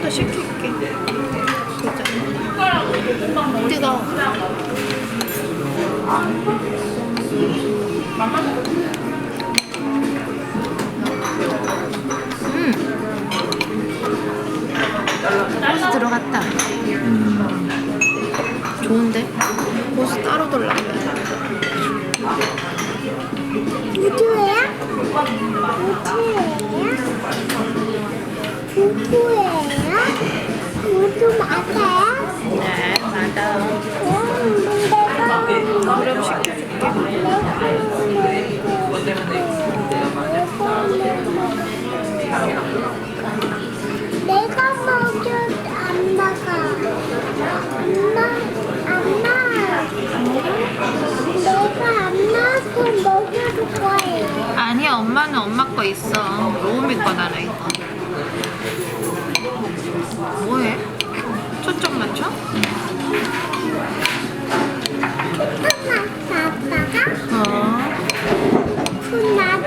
좀 더 시킬게. 진짜. 뜨거워. 음. 고수 들어갔다. 좋은데? 고수 따로 돌라고. 우주예요? 우주예요? 우주예요? 우주 맞아요? 네, 맞아. 음, 그럼 시켜줄게. 내가 먹여 안 먹어. 엄마, 엄마. 내가 엄마한테 먹여줄 거예요. 아니야, 엄마는 엄마 거 있어. 로우미 거잖아, 이거. 뭐해? 초점 맞춰? 아빠가 어. 그 나